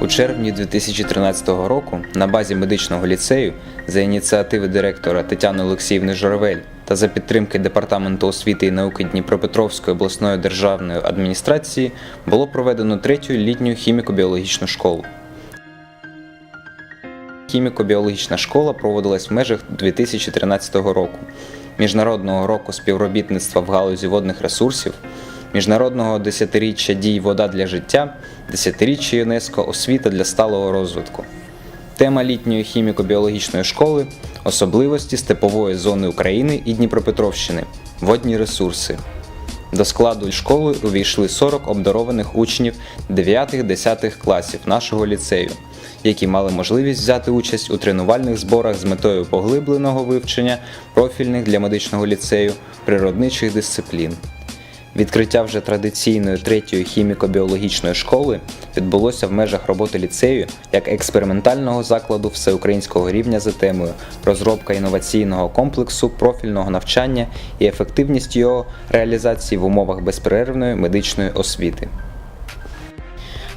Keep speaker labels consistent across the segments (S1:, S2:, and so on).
S1: У червні 2013 року на базі медичного ліцею за ініціативи директора Тетяни Олексіївни Журавель та за підтримки Департаменту освіти і науки Дніпропетровської обласної державної адміністрації було проведено третю літню хіміко-біологічну школу. Хіміко-біологічна школа проводилась в межах 2013 року, Міжнародного року співробітництва в галузі водних ресурсів, Міжнародного десятиріччя дій Вода для життя, десятиріччя ЮНЕСКО Освіта для сталого розвитку. Тема літньої хіміко-біологічної школи особливості степової зони України і Дніпропетровщини водні ресурси. До складу школи увійшли 40 обдарованих учнів 9-10 класів нашого ліцею, які мали можливість взяти участь у тренувальних зборах з метою поглибленого вивчення профільних для медичного ліцею природничих дисциплін. Відкриття вже традиційної третьої хіміко-біологічної школи відбулося в межах роботи ліцею як експериментального закладу всеукраїнського рівня за темою розробка інноваційного комплексу профільного навчання і ефективність його реалізації в умовах безперервної медичної освіти.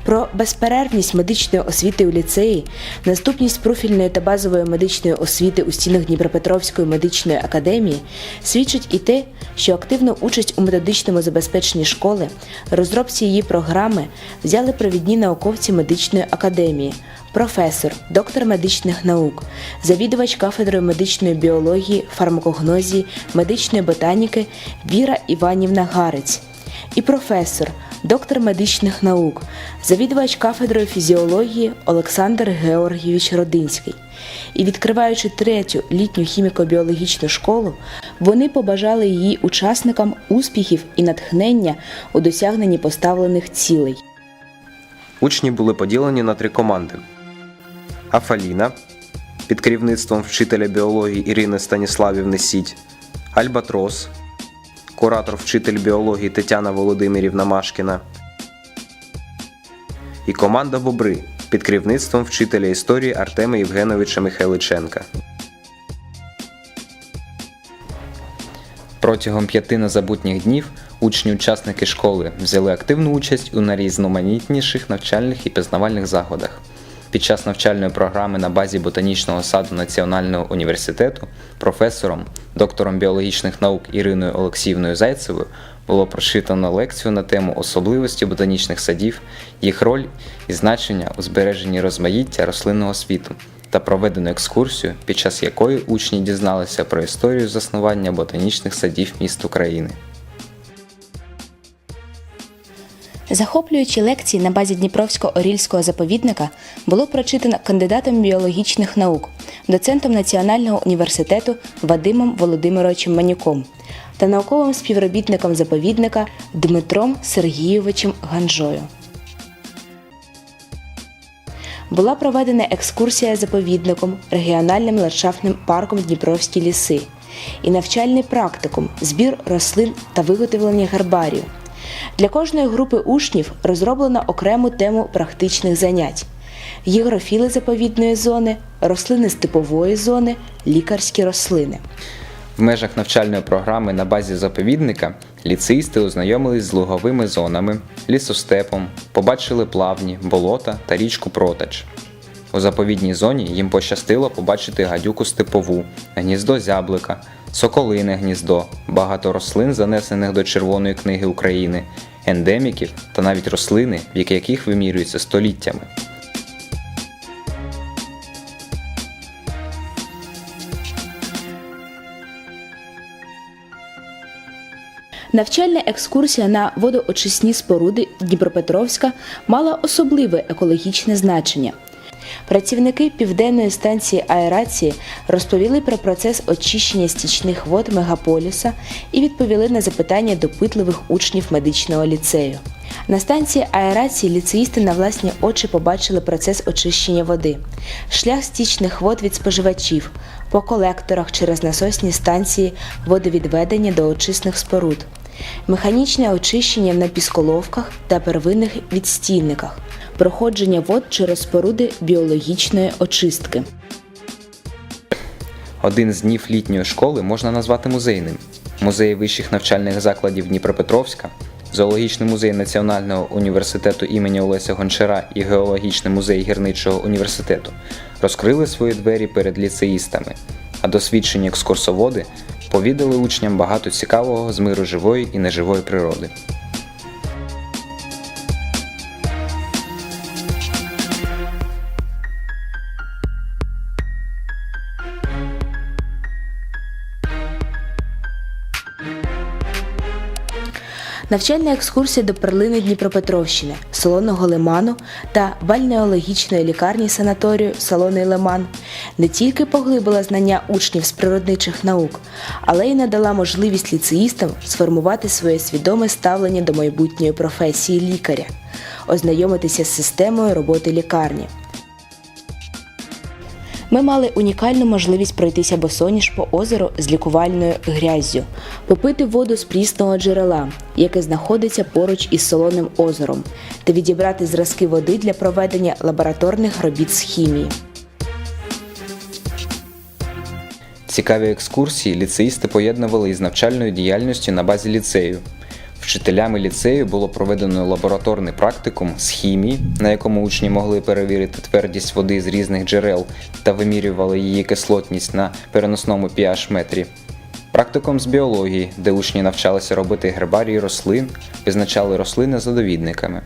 S2: Про безперервність медичної освіти у ліцеї, наступність профільної та базової медичної освіти у стінах Дніпропетровської медичної академії свідчить і те, що активну участь у методичному забезпеченні школи, розробці її програми взяли провідні науковці медичної академії, професор, доктор медичних наук, завідувач кафедрою медичної біології, фармакогнозії, медичної ботаніки Віра Іванівна Гарець і професор, доктор медичних наук, завідувач кафедрою фізіології Олександр Георгійович Родинський. І відкриваючи третю літню хіміко-біологічну школу, вони побажали її учасникам успіхів і натхнення у досягненні поставлених цілей.
S1: Учні були поділені на три команди: Афаліна під керівництвом вчителя біології Ірини Станіславівни Сідь, Альбатрос, куратор вчитель біології Тетяна Володимирівна Машкіна і команда Бобри під керівництвом вчителя історії Артема Євгеновича Михайличенка. Протягом п'яти незабутніх днів учні-учасники школи взяли активну участь у найрізноманітніших навчальних і пізнавальних заходах. Під час навчальної програми на базі ботанічного саду Національного університету професором, доктором біологічних наук Іриною Олексіївною Зайцевою було прочитано лекцію на тему особливості ботанічних садів, їх роль і значення у збереженні розмаїття рослинного світу та проведено екскурсію, під час якої учні дізналися про історію заснування ботанічних садів міст України.
S2: Захоплюючі лекції на базі Дніпровсько-Орільського заповідника було прочитано кандидатом біологічних наук, доцентом Національного університету Вадимом Володимировичем Манюком та науковим співробітником заповідника Дмитром Сергійовичем Ганжою. Була проведена екскурсія заповідником, регіональним ландшафтним парком Дніпровські ліси і навчальний практикум, збір рослин та виготовлення гербарію. Для кожної групи учнів розроблено окрему тему практичних занять: гігрофіли заповідної зони, рослини степової зони, лікарські рослини.
S1: В межах навчальної програми на базі заповідника ліцеїсти ознайомились з луговими зонами, лісостепом, побачили плавні, болота та річку Протач. У заповідній зоні їм пощастило побачити гадюку степову, гніздо зяблика, соколине гніздо, багато рослин, занесених до Червоної книги України, ендеміків та навіть рослини, вік яких вимірюється століттями.
S2: Навчальна екскурсія на водоочисні споруди Дніпропетровська мала особливе екологічне значення. Працівники південної станції аерації розповіли про процес очищення стічних вод мегаполіса і відповіли на запитання допитливих учнів медичного ліцею. На станції аерації ліцеїсти на власні очі побачили процес очищення води, шлях стічних вод від споживачів, по колекторах через насосні станції водовідведення до очисних споруд, механічне очищення на пісколовках та первинних відстійниках, проходження вод через споруди біологічної очистки.
S1: Один з днів літньої школи можна назвати музейним. Музеї вищих навчальних закладів Дніпропетровська Зоологічний музей Національного університету імені Олеся Гончара і Геологічний музей гірничого університету розкрили свої двері перед ліцеїстами, а досвідчені екскурсоводи повідали учням багато цікавого з миру живої і неживої природи.
S2: Навчальна екскурсія до перлини Дніпропетровщини, солоного лиману та бальнеологічної лікарні санаторію Солоний Лиман не тільки поглибила знання учнів з природничих наук, але й надала можливість ліцеїстам сформувати своє свідоме ставлення до майбутньої професії лікаря, ознайомитися з системою роботи лікарні. Ми мали унікальну можливість пройтися босоніж по озеру з лікувальною гряззю, попити воду з прісного джерела, яке знаходиться поруч із солоним озером, та відібрати зразки води для проведення лабораторних робіт з хімії.
S1: Цікаві екскурсії ліцеїсти поєднували із навчальною діяльністю на базі ліцею. Вчителями ліцею було проведено лабораторний практикум з хімії, на якому учні могли перевірити твердість води з різних джерел та вимірювали її кислотність на переносному pH метрі. Практикум з біології, де учні навчалися робити гербарії рослин, визначали рослини за довідниками.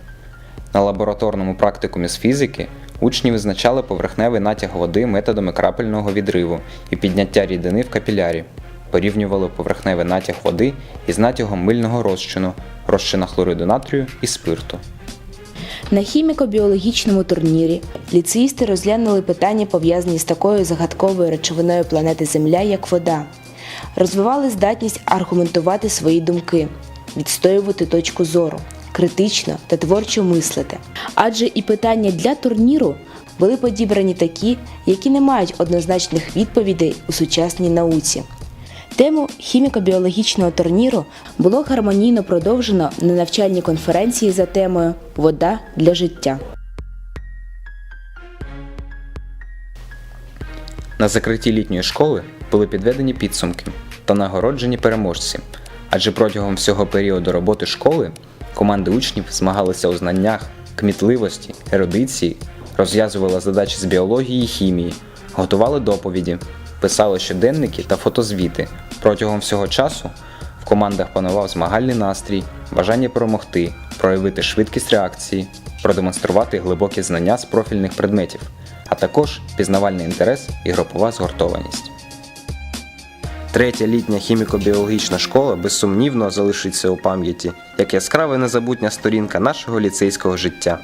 S1: На лабораторному практикумі з фізики учні визначали поверхневий натяг води методами крапельного відриву і підняття рідини в капілярі, порівнювали поверхневий натяг води із натягом мильного розчину, розчина хлориду натрію і спирту.
S2: На хіміко-біологічному турнірі ліцеїсти розглянули питання, пов'язані з такою загадковою речовиною планети Земля, як вода, розвивали здатність аргументувати свої думки, відстоювати точку зору, критично та творчо мислити. Адже і питання для турніру були подібрані такі, які не мають однозначних відповідей у сучасній науці. Тему хіміко-біологічного турніру було гармонійно продовжено на навчальній конференції за темою Вода для життя.
S1: На закритті літньої школи були підведені підсумки та нагороджені переможці, адже протягом всього періоду роботи школи команди учнів змагалися у знаннях, кмітливості, ерудиції, розв'язували задачі з біології і хімії, готували доповіді, писали щоденники та фотозвіти. Протягом всього часу в командах панував змагальний настрій, бажання перемогти, проявити швидкість реакції, продемонструвати глибокі знання з профільних предметів, а також пізнавальний інтерес і групова згуртованість. Третя літня хіміко-біологічна школа безсумнівно залишиться у пам'яті як яскрава незабутня сторінка нашого ліцейського життя.